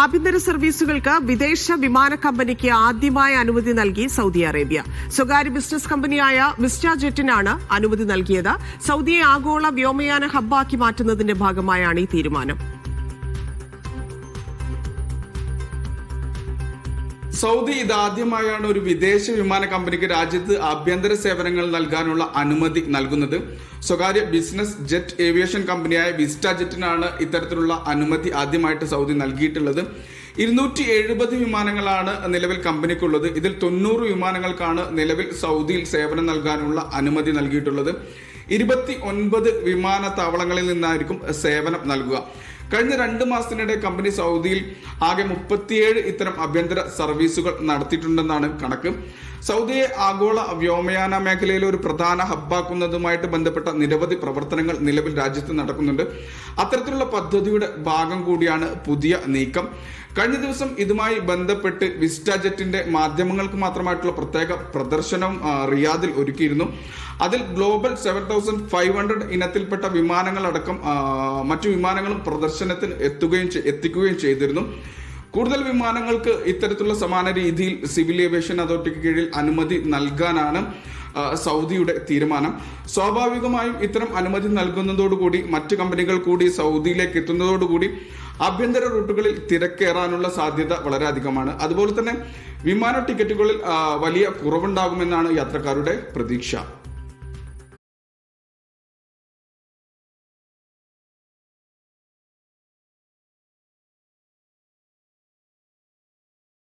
ആഭ്യന്തര സർവീസുകൾക്ക് വിദേശ വിമാന കമ്പനിക്ക് ആദ്യമായ അനുമതി നൽകി സൗദി അറേബ്യ. സ്വകാര്യ ബിസിനസ് കമ്പനിയായ വിസ്റ്റ ജെറ്റിനാണ് അനുമതി നൽകിയത്. സൗദിയെ ആഗോള വ്യോമയാന ഹബ്ബാക്കി മാറ്റുന്നതിന്റെ ഭാഗമായാണ് ഈ തീരുമാനം. സൗദി ഇതാദ്യമായാണ് ഒരു വിദേശ വിമാന കമ്പനിക്ക് രാജ്യത്ത് ആഭ്യന്തര സേവനങ്ങൾ നൽകാനുള്ള അനുമതി നൽകുന്നത്. സ്വകാര്യ ബിസിനസ് ജെറ്റ് ഏവിയേഷൻ കമ്പനിയായ വിസ്റ്റ ജെറ്റിനാണ് ഇത്തരത്തിലുള്ള അനുമതി ആദ്യമായിട്ട് സൗദി നൽകിയിട്ടുള്ളത്. ഇരുന്നൂറ്റി എഴുപത് വിമാനങ്ങളാണ് നിലവിൽ കമ്പനിക്കുള്ളത്. ഇതിൽ തൊണ്ണൂറ് വിമാനങ്ങൾക്കാണ് നിലവിൽ സൗദിയിൽ സേവനം നൽകാനുള്ള അനുമതി നൽകിയിട്ടുള്ളത്. ഇരുപത്തി ഒൻപത് വിമാനത്താവളങ്ങളിൽ നിന്നായിരിക്കും സേവനം നൽകുക. കഴിഞ്ഞ രണ്ട് മാസത്തിനിടെ കമ്പനി സൗദിയിൽ ആകെ മുപ്പത്തിയേഴ് ഇത്തരം ആഭ്യന്തര സർവീസുകൾ നടത്തിയിട്ടുണ്ടെന്നാണ് കണക്ക്. സൗദിയെ ആഗോള വ്യോമയാന മേഖലയിലെ ഒരു പ്രധാന ഹബ്ബാക്കുന്നതുമായിട്ട് ബന്ധപ്പെട്ട നിരവധി പ്രവർത്തനങ്ങൾ നിലവിൽ രാജ്യത്ത് നടക്കുന്നുണ്ട്. അത്തരത്തിലുള്ള പദ്ധതിയുടെ ഭാഗം കൂടിയാണ് പുതിയ നീക്കം. കഴിഞ്ഞ ദിവസം ഇതുമായി ബന്ധപ്പെട്ട് വിസ്റ്റ ജെറ്റിന്റെ മാധ്യമങ്ങൾക്ക് മാത്രമായിട്ടുള്ള പ്രത്യേക പ്രദർശനം റിയാദിൽ ഒരുക്കിയിരുന്നു. അതിൽ global seven thousand five hundred ഇനത്തിൽപ്പെട്ട വിമാനങ്ങളടക്കം മറ്റു വിമാനങ്ങളും പ്രദർശനത്തിന് എത്തുകയും എത്തിക്കുകയും ചെയ്തിരുന്നു. കൂടുതൽ വിമാനങ്ങൾക്ക് ഇത്തരത്തിലുള്ള സമാന രീതിയിൽ സിവിൽ ഏവിയേഷൻ അതോറിറ്റിക്ക് കീഴിൽ അനുമതി നൽകാനാണ് സൗദിയുടെ തീരുമാനം. സ്വാഭാവികമായും ഇത്തരം അനുമതി നൽകുന്നതോടുകൂടി മറ്റ് കമ്പനികൾ കൂടി സൗദിയിലേക്ക് എത്തുന്നതോടുകൂടി ആഭ്യന്തര റൂട്ടുകളിൽ തിരക്കേറാനുള്ള സാധ്യത വളരെ അധികമാണ്. അതുപോലെ തന്നെ വിമാന ടിക്കറ്റുകളിൽ വലിയ കുറവുണ്ടാകുമെന്നാണ് യാത്രക്കാരുടെ പ്രതീക്ഷ.